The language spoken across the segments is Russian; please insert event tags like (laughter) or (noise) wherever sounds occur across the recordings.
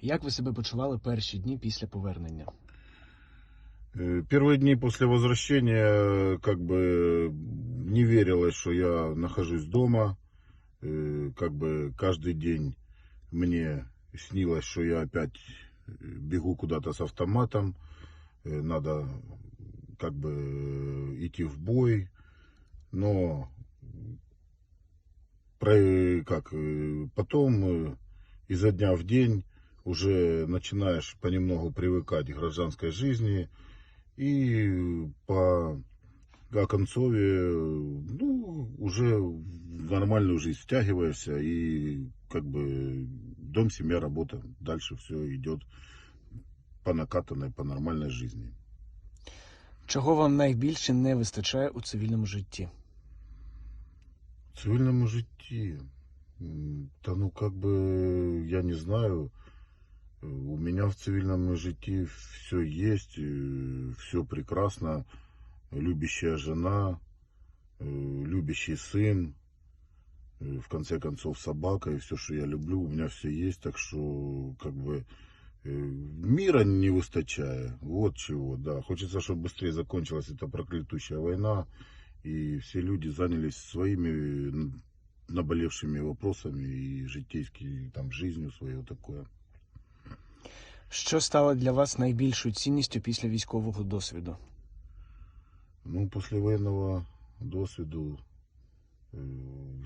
Як ви себе почували перші дні після повернення? Э, Первые дни после возвращения э, как бы не верилось, что я нахожусь дома. Э, Как бы каждый день мне снилось, что я опять э, бегу куда-то с автоматом. Э, Надо как бы э, идти в бой. Но про- как, э, потом э, изо дня в день уже начинаешь понемногу привыкать к гражданской жизни. И по оконцове, ну, уже в нормальную жизнь втягиваешься, и как бы дом, семья, работа. Дальше все идет по накатанной, по нормальной жизни. Чого вам найбільше не вистачає у цивільному житті? В цивильном житті, м, да ну как бы, я не знаю, э, У меня в цивильном житті все есть, все прекрасно, любящая жена, э, любящий сын, э, в конце концов собака и все, что я люблю, у меня все есть, так что как бы э, мира не выстачая, вот чего, да. Хочется, чтобы быстрее закончилась эта проклятущая война, и все люди занялись своими наболевшими вопросами и житейской там жизнью своей вот такое. Що стало для вас найбільшою цінністю після військового досвіду? Ну, после военного досвиду э,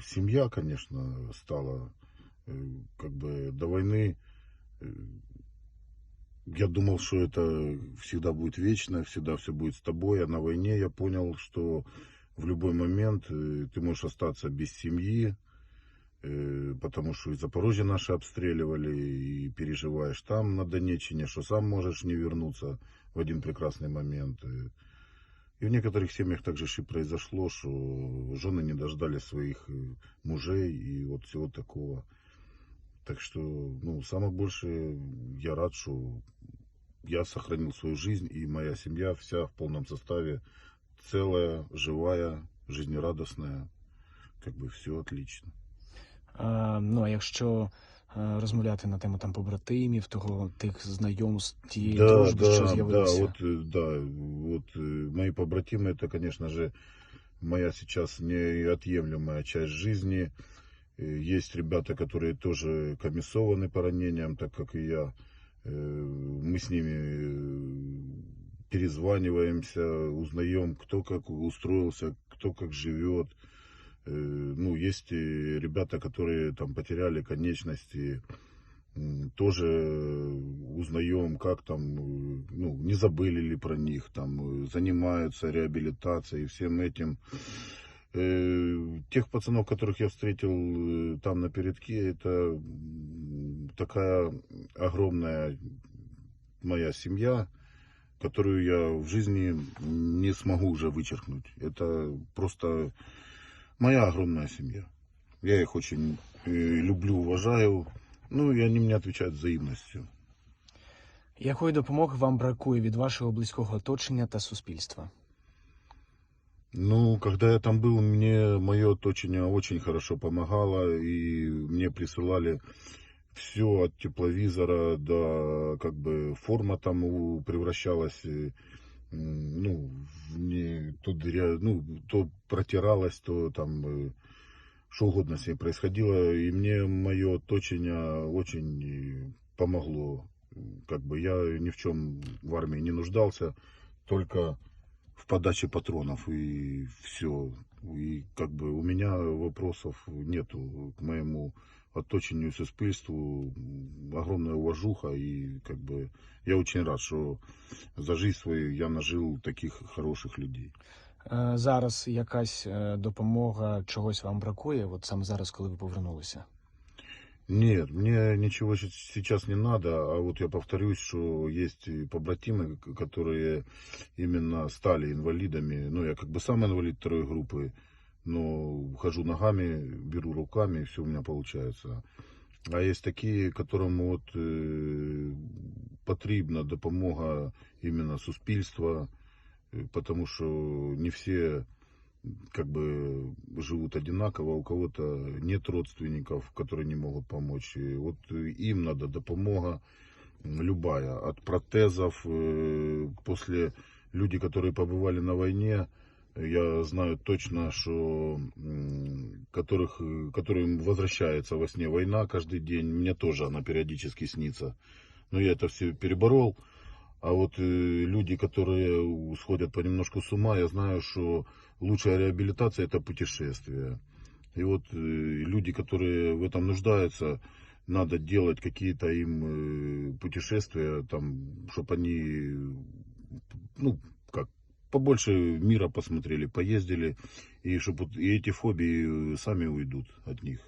семья, конечно, стала э, как бы до войны. э, я думал, что это всегда будет вечно, всегда все будет с тобой, а на войне я понял, что в любой момент э, ты можешь остаться без семьи, э, потому что и Запорожье наши обстреливали, и переживаешь там на Донеччине, что сам можешь не вернуться в один прекрасный момент. э. И в некоторых семьях также же и произошло, что жены не дождали своих э, мужей и вот всего такого. Так что, ну, самое большее, я рад, что я сохранил свою жизнь, и моя семья вся в полном составе, целая, живая, жизнерадостная. Как бы все отлично. А, ну а якщо е, розмовляти на тему там побратимів, того тих знайомств, тієї дружби, що да, з'явилися. вот, э, да, вот э, мои побратимы, это, конечно же, моя сейчас неотъемлемая часть жизни. Э, Есть ребята, которые тоже комиссованы по ранениям, так как и я. Э, Мы с ними э, перезваниваемся, узнаем, кто как устроился, кто как живет. Э, Ну, есть и ребята, которые там потеряли конечности, тоже узнаем, как там, э, ну, не забыли ли про них, там, э, занимаются реабилитацией, всем этим. Э, Тех пацанов, которых я встретил э, там на передке, это такая огромная моя семья, которую я в жизни не смогу уже вычеркнуть. Это просто моя огромная семья. Я их очень э, люблю, уважаю. Ну, и они мне отвечают взаимностью. Якої допомоги вам бракує від вашого близького оточення та суспільства? Ну, когда я там был, мне мое оточение очень хорошо помогало, и мне присылали все от тепловизора до как бы форма там у- превращалась, э, м, ну, не, то, дыря- ну, то протиралась, то там э, что угодно с ней происходило, и мне мое оточение очень э, помогло. Как бы я ни в чем в армии не нуждался, только в подаче патронов и все. И как бы у меня вопросов нету к моему оточению и суспільству. Огромная уважуха и как бы я очень рад, что за жизнь свою я нажил таких хороших людей. Е, Зараз якась е, допомога чогось вам бракує, от саме зараз, коли ви повернулися? Нет, мне ничего щас- сейчас не надо, а вот я повторюсь, что есть и побратимы, к- которые именно стали инвалидами. Ну, я как бы сам инвалид второй группы, но хожу ногами, беру руками, и все у меня получается. А есть такие, которым вот э, потрібна допомога именно суспільства, э, потому что не все как бы живут одинаково, у кого-то нет родственников, которые не могут помочь. И вот им надо допомога любая, от протезов, э, после люди, которые побывали на войне, я знаю точно, что которых, которым возвращается во сне война каждый день, мне тоже она периодически снится. Но я это все переборол. А вот э, люди, которые сходят понемножку с ума, я знаю, что лучшая реабилитация это путешествие. И вот э, люди, которые в этом нуждаются, надо делать какие-то им э, путешествия, там, чтобы они, ну, побольше мира посмотрели, поездили, и чтобы и эти фобии э, сами уйдут от них.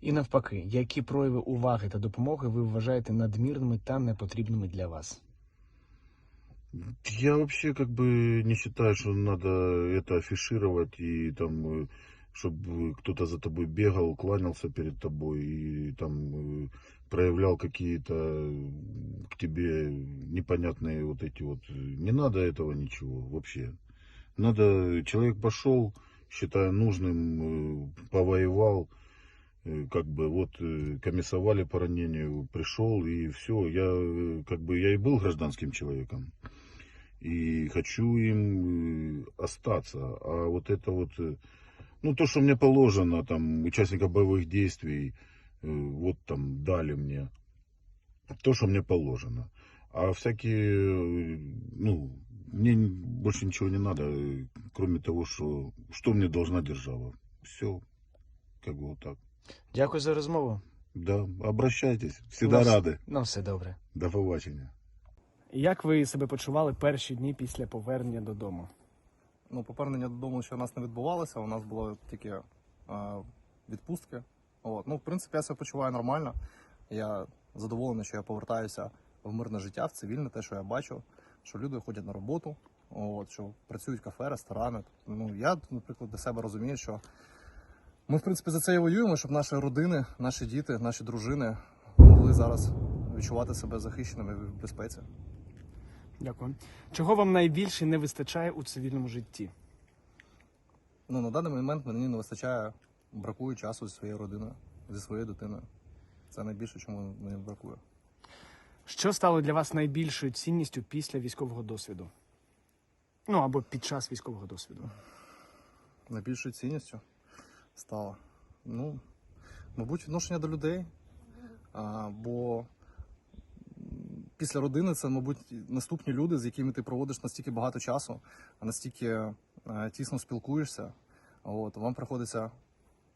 І навпаки, які прояви уваги та допомоги ви вважаєте надмірними та непотрібними для вас? Я вообще как бы не считаю, что надо это афишировать и там, чтобы кто-то за тобой бегал, кланялся перед тобой и там э, проявлял какие-то к тебе непонятные вот эти вот. Не надо этого ничего вообще. Надо, человек пошел, считая нужным, э, повоевал, э, как бы вот э, комиссовали по ранению, пришел и все. Я как бы я и был гражданским человеком и хочу им остаться. А вот это вот, ну то, что мне положено, там, участников боевых действий, вот там дали мне, то, что мне положено. А всякие, э, ну, мне н- больше ничего не надо, э, кроме того, что, что мне должна держава. Все, как бы вот так. Дякую за розмову. Да, обращайтесь, всегда У нас- рады. На все добре. До побачення. Як ви себе почували перші дні після повернення додому? Ну, повернення додому ще у нас не відбувалося, у нас було тільки е, відпустки. От. Ну, в принципі, я себе почуваю нормально. Я задоволений, що я повертаюся в мирне життя, в цивільне, те, що я бачу, що люди ходять на роботу, от, що працюють кафе, ресторани. Ну, я, наприклад, для себе розумію, що ми, в принципі, за це і воюємо, щоб наші родини, наші діти, наші дружини могли зараз відчувати себе захищеними в безпеці. Дякую. Чого вам найбільше не вистачає у цивільному житті? Ну, на даний момент мені не вистачає, бракує часу зі своєю родиною, зі своєю дитиною. Це найбільше, чому мені бракує. Що стало для вас найбільшою цінністю після військового досвіду? Ну або під час військового досвіду? Найбільшою цінністю стало. Ну, мабуть, відношення до людей. А, бо після родини це, мабуть, наступні люди, з якими ти проводиш настільки багато часу, а настільки е, тісно спілкуєшся. От, вам приходиться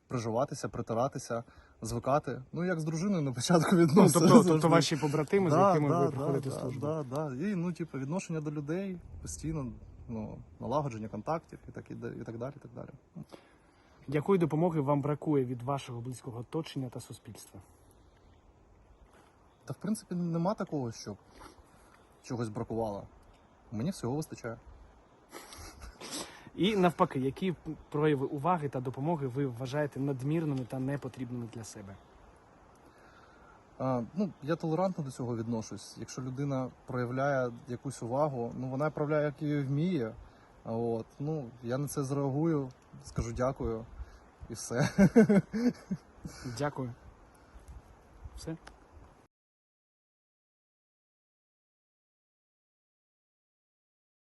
приживатися, притиратися, звикати. Ну, як з дружиною на початку Ну, відносин. тобто, (laughs) тобто ваші побратими, з якими ви проходите да, службу. Да, да. І ну, типу, відношення до людей постійно, ну, налагодження контактів і так, і, і так далі. І так далі. Якої допомоги вам бракує від вашого близького оточення та суспільства? Та в принципі нема такого, щоб чогось бракувало. Мені всього вистачає. І навпаки, які прояви уваги та допомоги ви вважаєте надмірними та непотрібними для себе? А, ну, я толерантно до цього відношусь. Якщо людина проявляє якусь увагу, ну вона проявляє, як її вміє. От, ну, я на це зреагую, скажу дякую і все. (laughs) Дякую. Все?